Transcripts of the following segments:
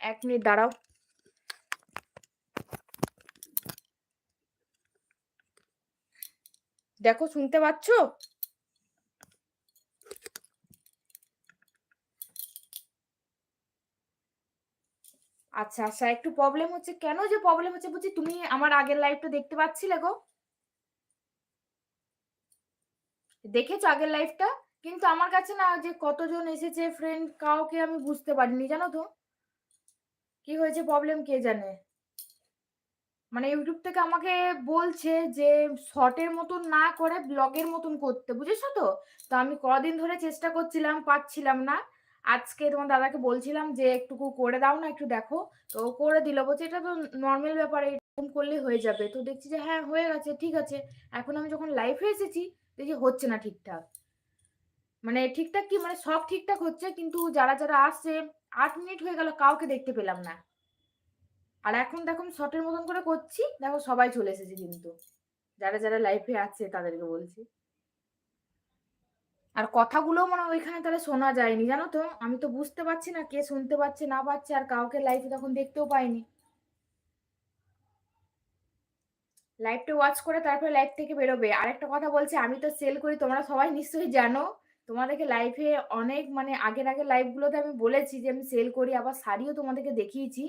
এক মিনিট দাঁড়াও। দেখো, শুনতে পাচ্ছ? আচ্ছা আচ্ছা একটু প্রবলেম হচ্ছে। কেন যে প্রবলেম হচ্ছে? বলছি তুমি আমার আগের লাইভটা দেখতে পাচ্ছিলে গো। দেখেছ আগের লাইভটা কিন্তু আমার কাছে না, যে কতজন এসেছে ফ্রেন্ড কাউকে আমি বুঝতে পারিনি, জানো তো? কি হয়েছে প্রবলেম কে জানে? মানে ইউটিউব থেকে আমাকে বলছে যে শর্টের মতন না করে ব্লগের মতন করতে, বুঝেছ তো? তো আমি কদিন ধরে চেষ্টা করছিলাম পাচ্ছিলাম না। আজকে তোমার দাদাকে বলছিলাম যে একটুকু করে দাও না, একটু দেখো। তো করে দিল, বলছে এটা তো নর্মাল ব্যাপার এরকম করলে হয়ে যাবে। তো দেখছি যে হ্যাঁ হয়ে গেছে, ঠিক আছে। এখন আমি যখন লাইফে এসেছি, দেখি হচ্ছে না ঠিকঠাক। মানে ঠিকঠাক কি? মানে সব ঠিকঠাক হচ্ছে, কিন্তু যারা যারা আসছে আট মিনিট হয়ে গেল, কাউকে দেখতে পেলাম না। আর এখন দেখো শর্টের মতন করে করছি, দেখো সবাই চলে এসেছে কিন্তু। যারা যারা লাইফে আছে, তাদেরকে বলছি। আর কথাগুলো মানে ওইখানে তাহলে শোনা যায়নি, জানো তো? আমি তো বুঝতে পারছি না কে শুনতে পাচ্ছে, না পাচ্ছে, আর কাউকে লাইফে তখন দেখতেও পাইনি। লাইভটা ওয়াচ করে তারপরে লাইভ থেকে বেরোবে। আরেকটা কথা বলছে, আমি তো সেল করি, তোমরা সবাই নিশ্চয়ই জানো। তোমাদেরকে লাইফে অনেক মানে আগের আগের লাইভগুলোতে আমি বলেছি যে আমি সেল করি, আবার শাড়িও তোমাদেরকে দেখিয়েছি।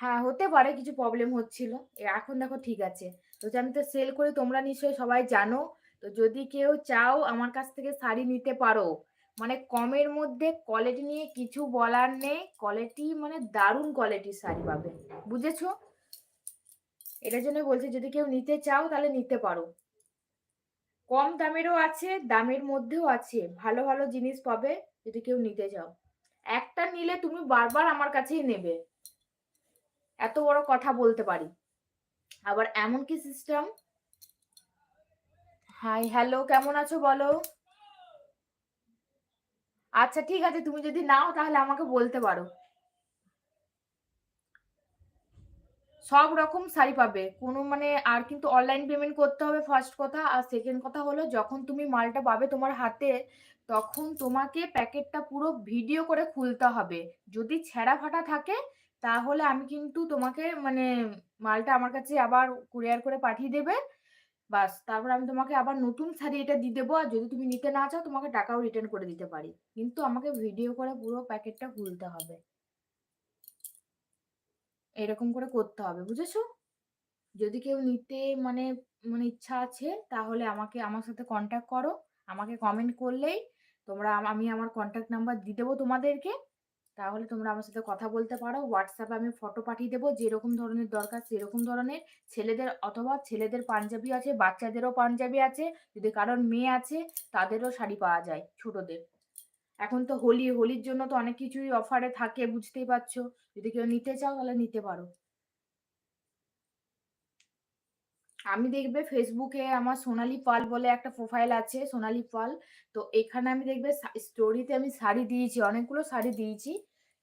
হ্যাঁ হতে পারে কিছু প্রবলেম হচ্ছিল। এখন দেখো ঠিক আছে। তো আমি তো সেল করি, তোমরা নিশ্চয়ই সবাই জানো। তো যদি কেউ চাও আমার কাছ থেকে শাড়ি নিতে পারো। মানে কমের মধ্যে কোয়ালিটি নিয়ে কিছু বলার নেই। কোয়ালিটি মানে দারুণ কোয়ালিটির শাড়ি পাবে। বুঝেছ? এটার জন্য বলছি, যদি কেউ নিতে চাও তাহলে নিতে পারো। কম দামেরও আছে, দামের মধ্যেও আছে। ভালো ভালো জিনিস পাবে যদি কেউ নিতে চাও। একটা নিলে তুমি বারবার আমার কাছেই নেবে। এত বড় কথা বলতে পারি। আবার এমন কি সিস্টেম হাই হ্যালো কেমন আছো বলো? আচ্ছা ঠিক আছে, তুমি যদি নাও তাহলে আমাকে বলতে পারো। সব রকম শাড়ি পাবে। কোনো মানে আর কিন্তু অনলাইন পেমেন্ট করতে হবে ফার্স্ট কথা। আর সেকেন্ড কথা হলো, যখন তুমি মালটা পাবে তোমার হাতে, তখন তোমাকে প্যাকেটটা পুরো ভিডিও করে খুলতে হবে। যদি ছেঁড়া ফাটা থাকে, তাহলে আমি কিন্তু তোমাকে মানে মালটা আমার কাছে আবার কুরিয়ার করে পাঠিয়ে দেবে। বাস, তারপর আমি তোমাকে আবার নতুন শাড়ি এটা দিয়ে দেবো। আর যদি তুমি নিতে না চাও, তোমাকে টাকাও রিটার্ন করে দিতে পারি। কিন্তু আমাকে ভিডিও করে পুরো প্যাকেটটা খুলতে হবে। এরকম করে করতে হবে, বুঝেছ? যদি কেউ নিতে মানে মানে ইচ্ছা আছে, তাহলে আমাকে, আমার সাথে কন্ট্যাক্ট করো। আমাকে কমেন্ট করলেই তোমরা, আমি আমার কন্ট্যাক্ট নাম্বার দিয়ে দেবো তোমাদেরকে। তাহলে তোমরা আমার সাথে কথা বলতে পারো। হোয়াটসঅ্যাপে আমি ফটো পাঠিয়ে দেবো। যেরকম ধরনের দরকার, সেরকম ধরনের ছেলেদের, অথবা ছেলেদের পাঞ্জাবি আছে, বাচ্চাদেরও পাঞ্জাবি আছে। যদি কারোর মেয়ে আছে, তাদেরও শাড়ি পাওয়া যায় ছোটদের। এখন তো হোলি, হোলির জন্য তো অনেক কিছুই অফারে থাকে, বুঝতেই পারছ। যদি কেউ নিতে চাও তাহলে নিতে পারো। আমি দেখবে ফেসবুকে আমার সোনালি পাল বলে একটা প্রোফাইল আছে, সোনালি পাল। তো এখানে আমি দেখবে স্টোরিতে আমি শাড়ি দিয়েছি, অনেকগুলো শাড়ি দিয়েছি।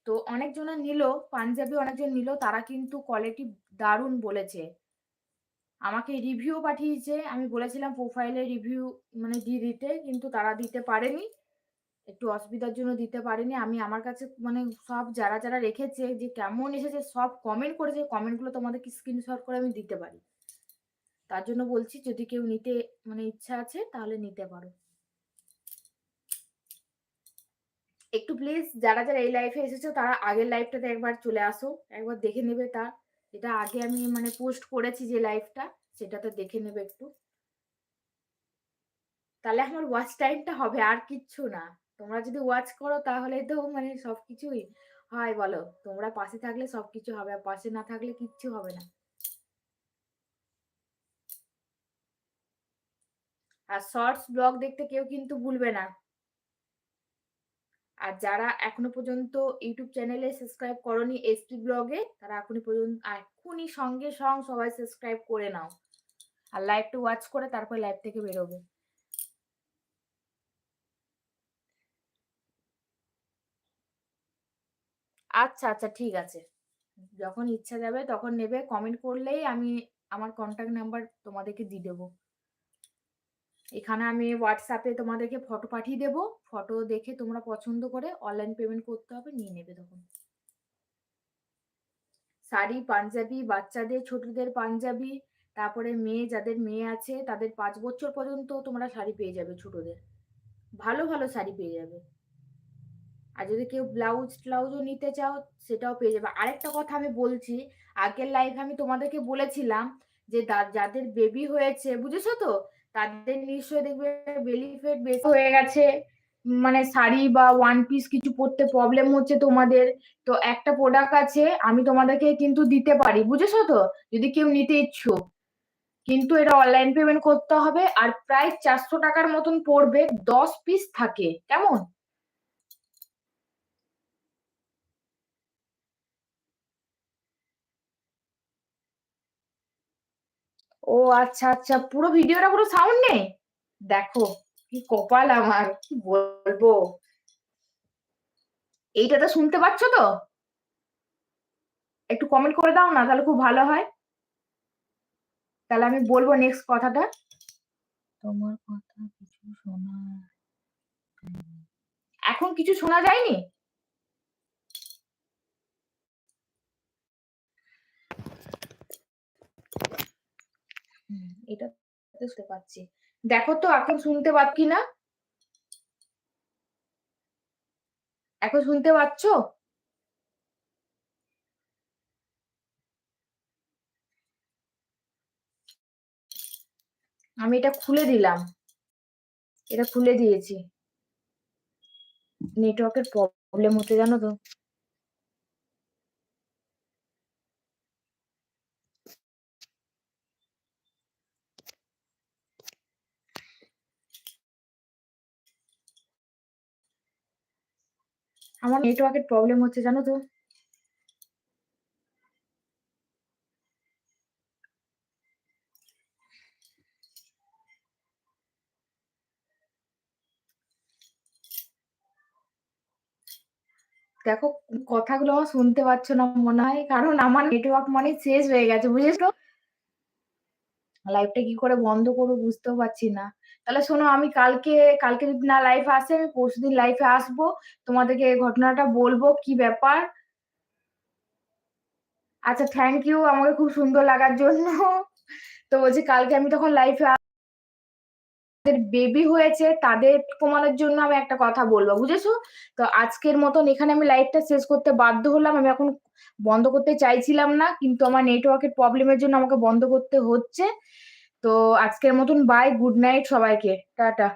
তো অনেকজনের নিল, পাঞ্জাবি অনেকজন নিল, তারা কিন্তু কোয়ালিটি দারুণ বলেছে। আমাকে রিভিউ পাঠিয়েছে, আমি বলেছিলাম প্রোফাইলে রিভিউ মানে দিয়ে দিতে, কিন্তু তারা দিতে পারেনি। একটু অসুবিধার জন্য দিতে পারিনি। আমি আমার কাছে মানে সব যারা যারা রেখেছে যে কেমন এসেছে সব কমেন্ট করেছে কমেন্টগুলো তোমাদেরকে স্ক্রিনশট করে আমি দিতে পারি। তার জন্য বলছি, যদি কেউ নিতে মানে ইচ্ছা আছে, তাহলে নিতে পারো। একটু প্লিজ যারা যারা এই লাইফে এসেছ, তারা আগের লাইফটাতে একবার চলে আসো। একবার দেখে নেবে তার যেটা আগে আমি মানে পোস্ট করেছি যে লাইফটা সেটাতে দেখে নেবে একটু। তাহলে আমার ওয়াচ টাইমটা হবে, আর কিচ্ছু না। তোমরা যদি ওয়াচ করো তাহলে তো মানে সবকিছুই হয় বলো। তোমরা পাশে থাকলে সবকিছু হবে, আর পাশে না থাকলে কিচ্ছু হবে না। আর শর্টস ব্লগ দেখতে কেউ কিন্তু ভুলবে না। আর যারা এখনও পর্যন্ত ইউটিউব চ্যানেলে সাবস্ক্রাইব করনি এসপি ব্লগে তারা এখনই পর্যন্ত এখনই সঙ্গে সঙ্গ সবাই সাবস্ক্রাইব করে নাও। আর লাইভটা ওয়াচ করে তারপর লাইভ থেকে বেরোবে। আচ্ছা আচ্ছা ঠিক আছে যখন ইচ্ছা যাবে তখন নেবে কমেন্ট করলেই আমি আমার কন্ট্যাক্ট নাম্বার তোমাদেরকে দিয়ে দেবো এখানে আমি হোয়াটসঅ্যাপে তোমাদেরকে ফটো পাঠিয়ে দেব। ফটো দেখে তোমরা পছন্দ করে অনলাইন পেমেন্ট করতে হবে, নিয়ে নেবে তখন। শাড়ি, পাঞ্জাবি, বাচ্চাদের ছোটদের পাঞ্জাবি, তারপরে মেয়ে যাদের মেয়ে আছে তাদের পাঁচ বছর পর্যন্ত তোমরা শাড়ি পেয়ে যাবে ছোটদের। ভালো, ভালো শাড়ি পেয়ে যাবে। আর যদি কেউ ব্লাউজ-ট্লাউজও নিতে চাও সেটাও পেয়ে যাবে। আরেকটা কথা আমি বলছি, আগের লাইভে আমি তোমাদেরকে বলেছিলাম যে যাদের বেবি হয়েছে বুঝেছ তো? তাদের নিশ্চয়ই দেখবে বেলি ফ্যাট বেশি হয়ে গেছে। মানে শাড়ি বা ওয়ান পিস কিছু পরতে প্রবলেম হচ্ছে তোমাদের। তো একটা প্রোডাক্ট আছে আমি তোমাদেরকে কিন্তু দিতে পারি। বুঝেছ তো? যদি কেউ নিতে ইচ্ছুক। কিন্তু এটা অনলাইন পেমেন্ট করতে হবে আর প্রায় চারশো টাকার মতন পড়বে। ১০ পিস থাকে। কেমন? ও আচ্ছা, আচ্ছা। পুরো ভিডিওটা কোনো সাউন্ড নেই? দেখো কি কপাল আমার। কি বলব? এইটাতে শুনতে পাচ্ছ তো? একটু কমেন্ট করে দাও না তাহলে খুব ভালো হয়। তাহলে আমি বলব নেক্সট কথাটা। তোমার কথা কিছু শোনা এখন কিছু শোনা যায়নি? এটা বুঝতে পারছি। দেখো তো, এখন শুনতে পা কিনা? এখন শুনতে পাচ্ছ? আমি এটা খুলে দিলাম। এটা খুলে দিয়েছি। নেটওয়ার্কের প্রবলেম হচ্ছে, জানো তো? আমার নেটওয়ার্কের প্রবলেম হচ্ছে, জানো তো? দেখো, কথাগুলো আমার শুনতে পাচ্ছ না মনে হয়। কারণ আমার নেটওয়ার্ক মানে শেষ হয়ে গেছে। বুঝেছ? লাইভটা কি করে বন্ধ করব বুঝতেও পারছি না। তাহলে শোনো আমি কালকে, কালকে যদি না লাইফ আসে আমি পরশুদিন লাইভে আসব। তোমাদেরকে ঘটনাটা বলব কি ব্যাপার। আচ্ছা থ্যাংক ইউ আমাকে খুব সুন্দর লাগার জন্য। তো বলছি কালকে আমি তখন লাইভে আ বেবি হয়েছে তাদের কমানোর জন্য আমি একটা কথা বলব। বুঝেছ? তো আজকের মতন এখানে আমি লাইভটা শেষ করতে বাধ্য হলাম। আমি এখন বন্ধ করতে চাইছিলাম না। কিন্তু আমার নেটওয়ার্কের প্রবলেমের জন্য আমাকে বন্ধ করতে হচ্ছে। তো আজকের মতন বাই, গুড নাইট সবাইকে। টাটা।